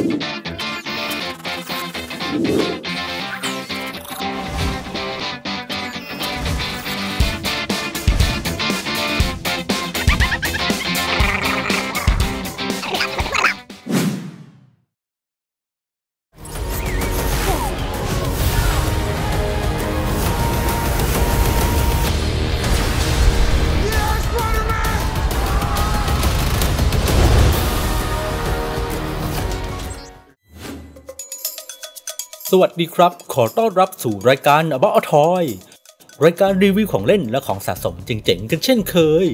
you สวัสดีครับ ขอต้อนรับสู่รายการ About a Toy รายการรีวิวของเล่นและของสะสมเจ๋งๆ กันเช่นเคย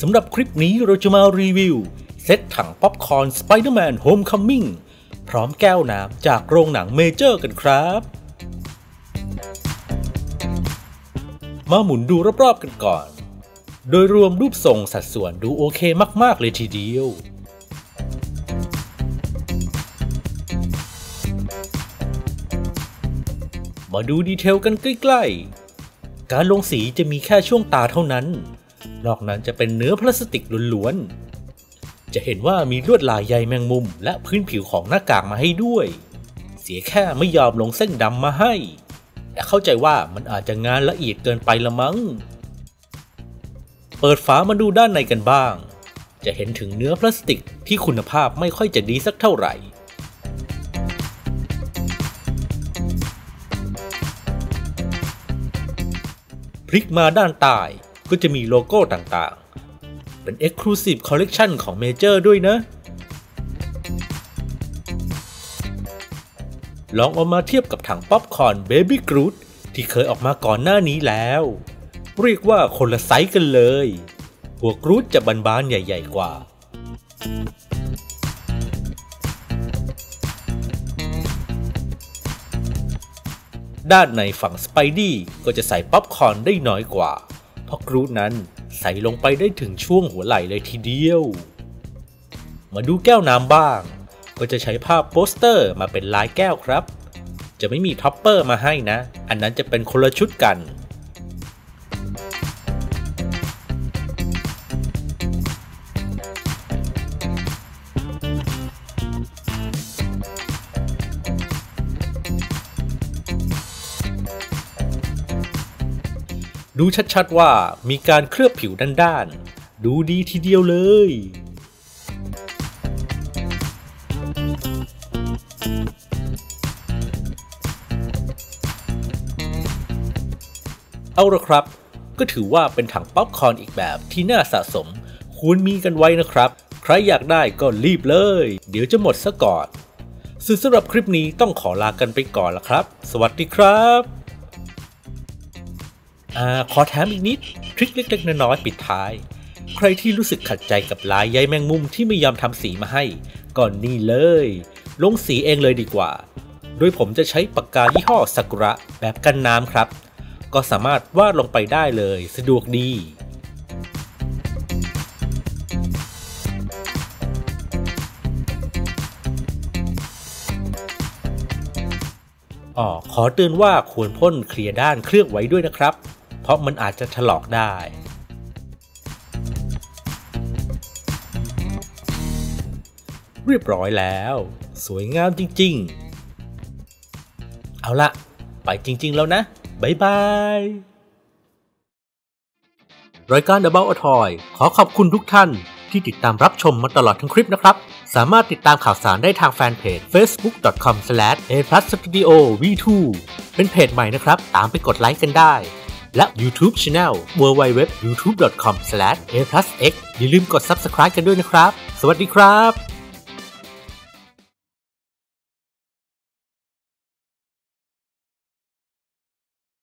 สำหรับคลิปนี้เราจะมารีวิว เซตถังป๊อปคอร์น Spider-Man Homecoming พร้อมแก้วน้ำจากโรงหนังเมเจอร์กันครับ มาหมุนดูรอบๆกันก่อน โดยรวมรูปทรงสัดส่วนดูโอเคมากๆเลยทีเดียว มาดูดีเทลกันใกล้ๆ การลงสีจะมีแค่ช่วงตาเท่านั้น นอกนั้นจะเป็นเนื้อพลาสติกล้วนๆ จะเห็นว่ามีลวดลายใยแมงมุม และพื้นผิวของหน้ากากมาให้ด้วย เสียแค่ไม่ยอมลงเส้นดำมาให้ แต่เข้าใจว่ามันอาจจะงานละเอียดเกินไปละมั้ง เปิดฝามาดูด้านในกันบ้าง จะเห็นถึงเนื้อพลาสติกที่คุณภาพไม่ค่อยจะดีสักเท่าไหร่ พลิกมาด้านใต้ก็จะมีโลโก้ต่างๆ เป็น Exclusive Collection ของ Major ด้วยนะ ลองเอามาเทียบกับถังป๊อปคอร์น Baby Groot ที่เคยออกมาก่อนหน้านี้แล้ว เรียกว่าคนละไซส์กันเลย หัวกรูดจะบานๆใหญ่ ๆ กว่า ด้านในฝั่งสไปดี้ก็จะใส่ป๊อปคอร์นได้น้อยกว่า เพราะกรูดนั้นใส่ลงไปได้ถึงช่วงหัวไหล่เลยทีเดียว มาดูแก้วน้ำบ้าง ก็จะใช้ภาพโปสเตอร์มาเป็นลายแก้วครับ จะไม่มีท็อปเปอร์มาให้นะ อันนั้นจะเป็นคนละชุดกัน ดูชัดๆว่ามีการเคลือบผิวด้านๆ ดูดีทีเดียวเลย เอาละครับ ก็ถือว่าเป็นถังป๊อปคอร์นอีกแบบที่น่าสะสม ควรมีกันไว้นะครับ ใครอยากได้ก็รีบเลย เดี๋ยวจะหมดซะก่อนซึ่งสำหรับคลิปนี้ต้องขอลากันไปก่อนละครับ สวัสดีครับ อขอแถมอีกนิด ทริคเล็กๆน้อยๆปิดท้าย ใครที่รู้สึกขัดใจกับลายใยแมงมุมที่ไม่ยอมทำสีมาให้ก่อนนี่เลย ลงสีเองเลยดีกว่า โดยผมจะใช้ปากกายี่ห้อซากุระแบบกันน้ำครับ ก็สามารถวาดลงไปได้เลยสะดวกดีอ๋อขอเตือนว่าควรพ่นเคลียร์ด้านเคลือบไว้ด้วยนะครับ เพราะมันอาจจะถลอกได้ เรียบร้อยแล้ว สวยงามจริง ๆ เอาละไปจริง ๆ แล้วนะ บ๊ายบายรายการ About a Toy ขอขอบคุณทุกท่านที่ติดตามรับชมมาตลอดทั้งคลิปนะครับ สามารถติดตามข่าวสารได้ทางแฟนเพจ facebook.com/aplusstudio.v2 เป็นเพจใหม่นะครับ ตามไปกดไลค์กันได้ และ YouTube Channel www.youtube.com/a+x อย่าลืมกด Subscribe กันด้วยนะครับ สวัสดีครับ